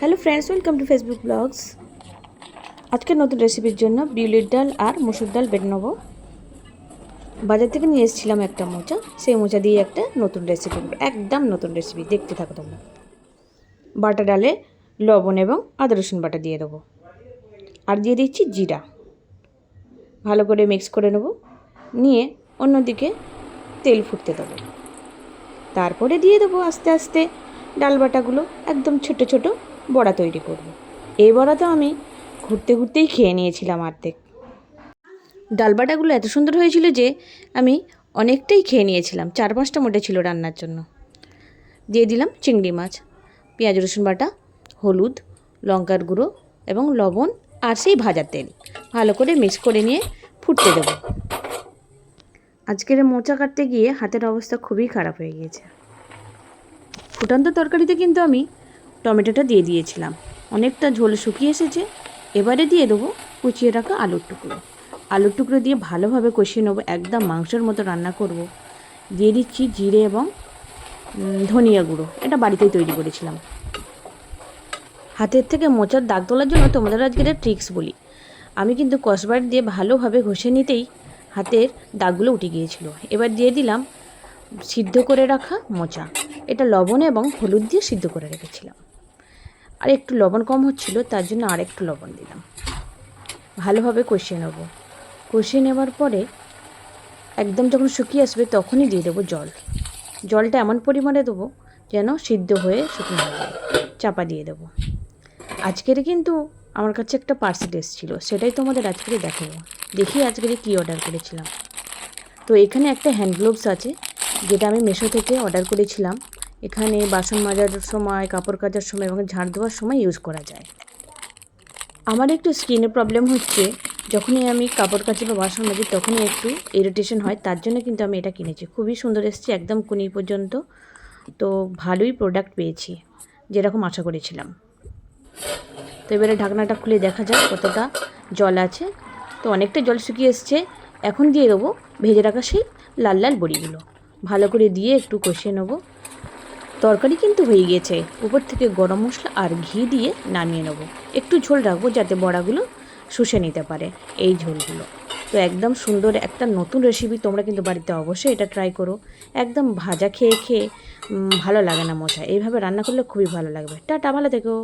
Hello friends welcome to Facebook blogs আজকের নতুন রেসিপির জন্য বিউলির ডাল আর মুসুর ডাল বেটে নেব। বাজার থেকে নিয়ে এসেছিলাম একটা মোচা। সেই মোচা দিয়ে একটা নতুন রেসিপি একদম নতুন রেসিপি দেখতে থাকো তোমরা। বাটা ডালে লবণ এবং আদা রসুন বাটা দিয়ে দেবো। আর দিয়ে দিচ্ছি জিরা। ভালো করে মিক্স করে নেব। নিয়ে অন্যদিকে তেল ফুটতে দেবো। তারপরে দিয়ে দেবো আস্তে আস্তে ডাল বাটাগুলো। একদম ছোট ছোট বড়া তৈরি করব। এই বড়া তো আমি ঘুরতে ঘুরতেই খেয়ে নিয়েছিলাম অর্ধেক। ডাল বাটাগুলো এত সুন্দর হয়েছিল যে আমি অনেকটাই খেয়ে নিয়েছিলাম। চার পাঁচটা মোটে ছিল রান্নার জন্য। দিয়ে দিলাম চিংড়ি মাছ, পেঁয়াজ, রসুন বাটা, হলুদ, লঙ্কার গুঁড়ো এবং লবণ আর সেই ভাজা তেল। ভালো করে মিক্স করে নিয়ে ফুটতে দেবো। আজকের মোচা কাটতে গিয়ে হাতের অবস্থা খুবই খারাপ হয়ে গিয়েছে। ফুটান্ত তরকারিতে কিন্তু আমি টমেটোটা দিয়ে দিয়েছিলাম। অনেকটা ঝোল শুকিয়ে এসেছে, এবারে দিয়ে দেবো কুচিয়ে রাখা আলুর টুকরো। আলুর টুকরো দিয়ে ভালোভাবে কষিয়ে নেব, একদম মাংসের মতো রান্না করব। দিয়ে দিচ্ছি জিরে এবং ধনিয়া গুঁড়ো, এটা বাড়িতেই তৈরি করেছিলাম। হাতের থেকে মোচার দাগ তোলার জন্য তোমাদের আজকে একটা ট্রিক্স বলি। আমি কিন্তু কসবার দিয়ে ভালোভাবে ঘষে নিতেই হাতের দাগগুলো উঠে গিয়েছিল। এবার দিয়ে দিলাম সিদ্ধ করে রাখা মোচা। এটা লবণ এবং হলুদ দিয়ে সিদ্ধ করে রেখেছিলাম। আর একটু লবণ কম হচ্ছিল, তার জন্য আর একটু লবণ দিলাম। ভালোভাবে কষিয়ে নেব। কষিয়ে নেবার পরে একদম যখন শুকিয়ে আসবে তখনই দিয়ে দেবো জল। জলটা এমন পরিমাণে দেবো যেন সিদ্ধ হয়ে শুকনো হয়ে যায়। চাপা দিয়ে দেবো। আজকের কিন্তু আমার কাছে একটা পার্সেল এসেছিল, সেটাই তোমাদের আজকে দেখাবো। দেখি আজকের কী অর্ডার করেছিলাম। তো এখানে একটা হ্যান্ড গ্লোভস আছে, যেটা আমি মেশো থেকে অর্ডার করেছিলাম। এখানে বাসন মাজার সময়, কাপড় কাচার সময় এবং ঝাড় দেওয়ার সময় ইউজ করা যায়। আমার একটু স্কিনের প্রবলেম হচ্ছে। যখনই আমি কাপড় কাচি বা বাসন মাজি, তখনই একটু ইরিটেশন হয়। তার জন্য কিন্তু আমি এটা কিনেছি। খুবই সুন্দর এসেছে, একদম কুনি পর্যন্ত। তো ভালোই প্রোডাক্ট পেয়েছি, যেরকম আশা করেছিলাম। তো এবারে ঢাকনাটা খুলে দেখা যাক কতটা জল আছে। তো অনেকটা জল শুকিয়ে এসছে। এখন দিয়ে দেবো ভেজে রাখা সেই লাল লাল বড়িগুলো। ভালো করে দিয়ে একটু কষিয়ে নেব। তরকারি কিন্তু হয়ে গিয়েছে। উপর থেকে গরম মশলা আর ঘি দিয়ে নামিয়ে নেব। একটু ঝোল রাখব যাতে বড়াগুলো শুষে নিতে পারে এই ঝোলগুলো। তো একদম সুন্দর একটা নতুন রেসিপি তোমরা কিন্তু বাড়িতে অবশ্যই এটা ট্রাই করো। একদম ভাজা খেয়ে খেয়ে ভালো লাগে না মোচা এইভাবে রান্না করলে খুবই ভালো লাগবে। টাটা, ভালো থেকো।